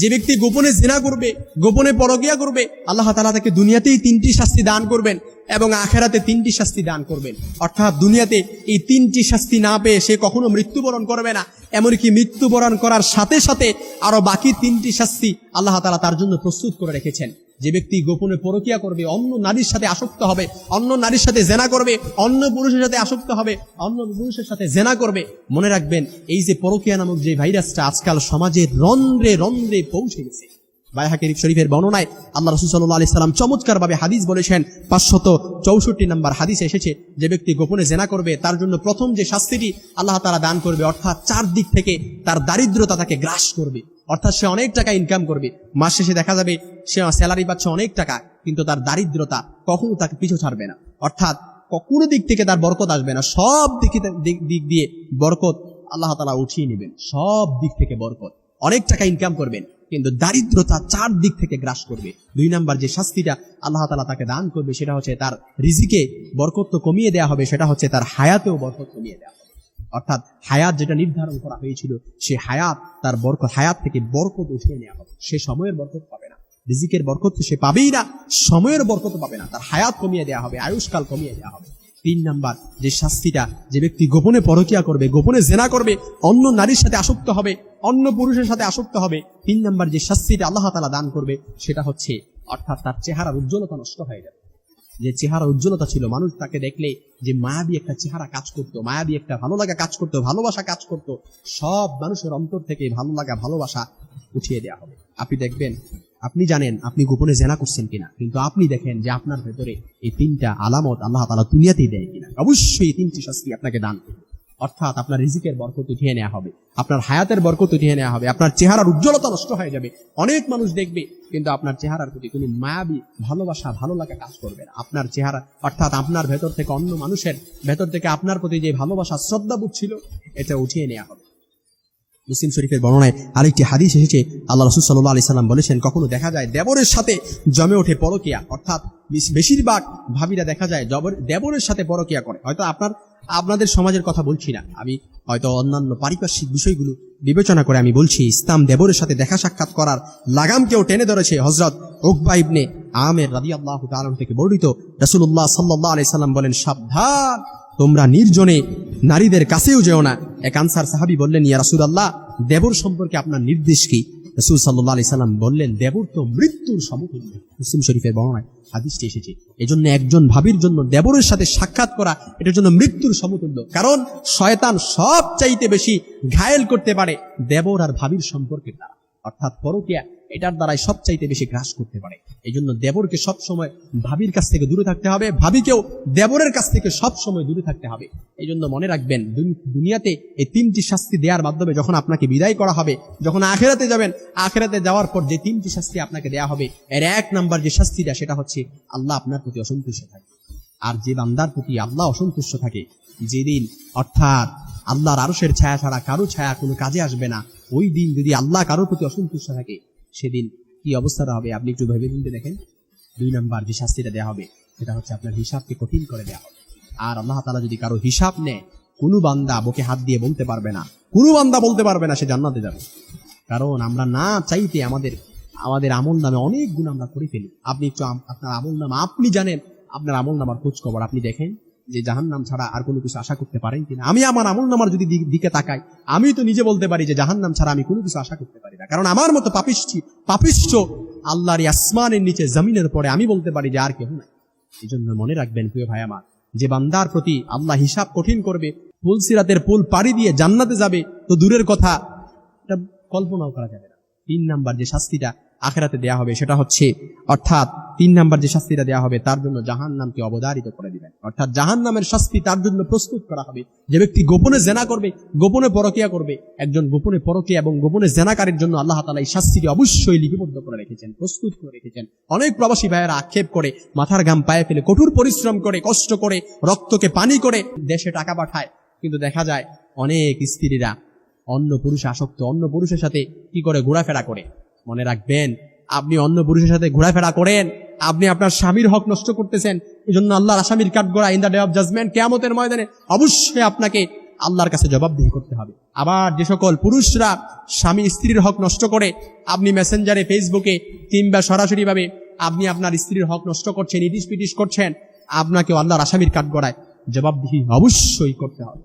যে ব্যক্তি গোপনে জেনা করবে, গোপনে পরকিয়া করবে, আল্লাহ তালা তাকে দুনিয়াতেই তিনটি শাস্তি দান করবেন এবং আখেরাতে তিনটি শাস্তি দান করবেন। অর্থাৎ দুনিয়াতে এই তিনটি শাস্তি না পেয়ে সে কখনো মৃত্যুবরণ করবে না, এমনকি মৃত্যুবরণ করার সাথে সাথে আরও বাকি তিনটি শাস্তি আল্লাহ তালা তার জন্য প্রস্তুত করে রেখেছেন। যে ব্যক্তি গোপনে পরকিয়া করবে, অন্য নারীর সাথে আসক্ত হবে, অন্য নারীর সাথে জেনা করবে, অন্য পুরুষের সাথে আসক্ত হবে, অন্য পুরুষের সাথে জেনা করবে, মনে রাখবেন, এই যে পরকিয়া নামক যে ভাইরাসটা আজকাল সমাজের রন্ধ্রে রন্ধ্রে পৌঁছে গেছে। বাইহাকের শরীফের বর্ণনায় আল্লাহ রসুল সাল্লাহ আলি সাল্লাম চমৎকার ভাবে হাদিস বলেছেন, পাঁচশত চৌষট্টি নম্বর হাদিস এসেছে, যে ব্যক্তি গোপনে জেনা করবে, তার জন্য প্রথম যে শাস্তিটি আল্লাহ তারা দান করবে, অর্থাৎ চার দিক থেকে তার দারিদ্রতা তাকে গ্রাস করবে। অর্থাৎ সে অনেক টাকা ইনকাম করবে। মাস শেষে দেখা যাবে সে স্যালারি পাচ্ছে অনেক টাকা, কিন্তু তার দারিদ্রতা কখনো তাকে পিছু ছাড়বে না। অর্থাৎ কোনো দিক থেকে তার বরকত আসবে না। সব দিক দিক দিয়ে বরকত আল্লাহ তালা উঠিয়ে নেবেন। সব দিক থেকে বরকত। অনেক টাকা ইনকাম করবেন। কিন্তু দারিদ্রতা চার দিক থেকে গ্রাস করবে। দুই নাম্বার যে শাস্তিটা আল্লাহ তালা তাকে দান করবে, সেটা হচ্ছে তার রিজিকে বরকত কমিয়ে দেওয়া হবে, সেটা হচ্ছে তার হায়াতেও বরকত কমিয়ে দেওয়া হবে। অর্থাৎ হায়াত যেটা নির্ধারণ করা হয়েছিল, সে হায়াত, তার বরকত হায়াত থেকে বরকত উঠিয়ে নেওয়া হবে। সে সময়ের বরকত পাবে না। রিজিকের বরকত সে পাবেই না, সময়ের বরকত পাবে না। তার হায়াত কমিয়ে দেওয়া হবে, আয়ুষ্কাল কমিয়ে দেওয়া হবে। তিন নাম্বার, যে শাস্তিটা, যে ব্যক্তি গোপনে পরকিয়া করবে, গোপনে জেনা করবে, অন্য নারীর সাথে আসক্ত হবে, অন্য পুরুষের সাথে আসক্ত হবে, তিন নাম্বার যে শাস্তিটা আল্লাহ তালা দান করবে, সেটা হচ্ছে, অর্থাৎ তার চেহারার উজ্জ্বলতা নষ্ট হয়ে যাবে। যে চেহারা উজ্জ্বলতা ছিল, মানুষ তাকে দেখলে যে মায়াবী একটা চেহারা কাজ করতো, মায়াবী একটা ভালো লাগা কাজ করতো, ভালোবাসা কাজ করতো, সব মানুষের অন্তর থেকে ভালো লাগা, ভালোবাসা উঠিয়ে দেওয়া হবে। আপনি দেখবেন আপনি জানেন, আপনি গোপনে জেনা করছেন কিনা? কিন্তু আপনি দেখেন যে আপনার ভেতরে এই তিনটা আলামত আল্লাহ তালা দুনিয়াতেই দেয় কিনা। অবশ্যই এই তিনটি শাস্তি আপনাকে দান করবে। অর্থাৎ আপনার রিজিকের বরকত উঠিয়ে নেওয়া হবে, আপনার হায়াতের বরকত উঠিয়ে নেওয়া হবে, আপনার চেহারার উজ্জ্বলতা নষ্ট হয়ে যাবে। অনেক মানুষ দেখবে, কিন্তু আপনার চেহারার প্রতি কোনো মায়াবী ভালোবাসা, ভালো লাগা কাজ করবে না। আপনার চেহারা, অর্থাৎ আপনার ভেতর থেকে অন্য মানুষের ভেতর থেকে আপনার প্রতি যে ভালোবাসা, শ্রদ্ধাবোধ ছিল, এটা উঠিয়ে নেওয়া হবে। মুসলিম শরীফের বর্ণনায় আরেকটি হাদিস এসেছে। আল্লাহ রসুল সাল্লাহ আলি সাল্লাম বলেছেন, কখনো দেখা যায় দেবরের সাথে জমে ওঠে পরকিয়া। অর্থাৎ বেশ- বেশিরভাগ ভাবিরা দেখা যায় দেবরের সাথে পরকিয়া করে। হয়তো আপনার আপনাদের সমাজের কথা বলছি না। আমি হয়তো অন্যান্য পারিপার্শ্বিক বিষয়গুলো বিবেচনা করে আমি বলছি, ইসলাম দেবরের সাথে দেখা সাক্ষাৎ করার লাগামকেও টেনে ধরেছে। হজরত ওকবা ইবনে আমের রাদি আল্লাহ থেকে বর্ণিত রসুল্লাহ সাল্লাহ আলি সাল্লাম বলেন, সাবধান! তোমরা নির্জনে নারীদের কাছেও যেও না। এক আনসার সাহাবি বললেন, ইয়া রাসুল আল্লাহ দেবর সম্পর্কে আপনার নির্দেশ কি? রসুল সাল্লাহ আলি সাল্লাম বললেন, দেবর তো মৃত্যুর সমতুল্য মুসলিম শরীফের বর্ণনায় হাদিসটি এসেছে। এজন্য একজন ভাবির জন্য দেবরের সাথে সাক্ষাৎ করা, এটার জন্য মৃত্যুর সমতুল্য কারণ শয়তান সব চাইতে বেশি ঘায়েল করতে পারে দেবর আর ভাবির সম্পর্কের দ্বারা অর্থাৎ পরকিয়া, এটার দ্বারাই সবচাইতে বেশি গ্রাস করতে পারে। এই জন্য দেবরকে সবসময় ভাবির কাছ থেকে দূরে থাকতে হবে, ভাবিকেও দেবরের কাছ থেকে সব সময় দূরে থাকতে হবে। এই জন্য মনে রাখবেন দুনিয়াতে এই তিনটি শাস্তি দেওয়ার মাধ্যমে যখন আপনাকে বিদায় করা হবে, যখন আখেরাতে যাবেন, আখেরাতে যাওয়ার পর যে তিনটি শাস্তি আপনাকে দেওয়া হবে, এর এক নাম্বার যে শাস্তিটা, সেটা হচ্ছে আল্লাহ আপনার প্রতি অসন্তুষ্ট থাকে। আর যে বান্দার প্রতি আল্লাহ অসন্তুষ্ট থাকে, যেদিন অর্থাৎ আল্লাহর আরশের ছায়া ছাড়া কারও ছায়া কোনো কাজে আসবে না। ওই দিন যদি আল্লাহ কারোর প্রতি অসন্তুষ্ট থাকে, সেদিন কি অবস্থাটা হবে? আপনি একটু ভেবে চিনতে দেখেন। দুই নম্বর যে শাস্তিটা দেওয়া হবে, সেটা হচ্ছে আপনার হিসাবকে কঠিন করে দেওয়া হবে। আর আল্লাহ তালা যদি কারও হিসাব নেয়, কোনো বান্দা বুকে হাত দিয়ে বলতে পারবে না। কোনো বান্দা বলতে পারবে না, সে জান্নাতে যাবে। কারণ আমরা না চাইতে আমাদের আমাদের আমল নামে অনেক গুণ আমরা করে ফেলি। আপনি একটু আপনার আমল নাম আপনি জানেন, আপনার আমল নামার খোঁজ খবর আপনি দেখেন। যে জাহান নাম ছাড়া আর কোনো কিছু আশা করতে পারেন কিনা? আমি আমার আমল নামার যদি দিকে তাকাই, আমি তো নিজে বলতে পারি যে জাহান নাম ছাড়া আমি কোনো কিছু আশা করতে পারি না। কারণ আমার মতো পাপিষ্টি পাপিষ্ঠ আল্লাহর আসমানের নিচে জমিনের পরে আমি বলতে পারি যে আর কেউ নাই। এই জন্য মনে রাখবেন প্রিয় ভাই আমার, যে বান্দার প্রতি আল্লাহ হিসাব কঠিন করবে পুল সিরাতের পুল পাড়ি দিয়ে জান্নাতে যাবে, তো দূরের কথা, এটা কল্পনাও করা যাবে না। তিন নাম্বার যে শাস্তিটা আখেরাতে দেয়া হবে, সেটা হচ্ছে, অর্থাৎ তিন নাম্বার যে শাস্তিটা দেয়া হবে, তার জন্য জাহান নামকে অবদারিত করে দিবেন। অর্থাৎ জাহান নামের শাস্তি তার জন্য প্রস্তুত করা হবে। যে ব্যক্তি গোপনে জেনা করবে, গোপনে পরকিয়া করবে, একজন গোপনে পরকিয়া এবং গোপনে জেনাকারীর জন্য আল্লাহ তালা এই শাস্তিটি অবশ্যই লিপিবদ্ধ করে রেখেছেন, প্রস্তুত করে রেখেছেন। অনেক প্রবাসী ভাইয়েরা আক্ষেপ করে, মাথার ঘাম পায়ে ফেলে, কঠোর পরিশ্রম করে, কষ্ট করে, রক্তকে পানি করে দেশে টাকা পাঠায়। কিন্তু দেখা যায়, অনেক স্ত্রীরা অন্য পুরুষে আসক্ত, অন্য পুরুষের সাথে কি করে ঘোরাফেরা করে? মনে রাখবেন, আপনি অন্য পুরুষের সাথে ঘোরাফেরা করেন, আপনি আপনার স্বামীর হক নষ্ট করতেছেন এই জন্য আল্লাহর আসামির Kathgora in the day of judgement কেয়ামতের ময়দানে অবশ্যই আপনাকে আল্লাহর কাছে জবাবদিহি করতে হবে। আবার যে সকল পুরুষরা স্বামী স্ত্রীর হক নষ্ট করে, আপনি মেসেঞ্জারে ফেসবুকে কিংবা সরাসরিভাবে আপনি আপনার স্ত্রীর হক নষ্ট করছেন ইটিস পিটিস করছেন আপনাকে আল্লাহর আসামির কাঠ গড়ায় জবাবদিহি অবশ্যই করতে হবে।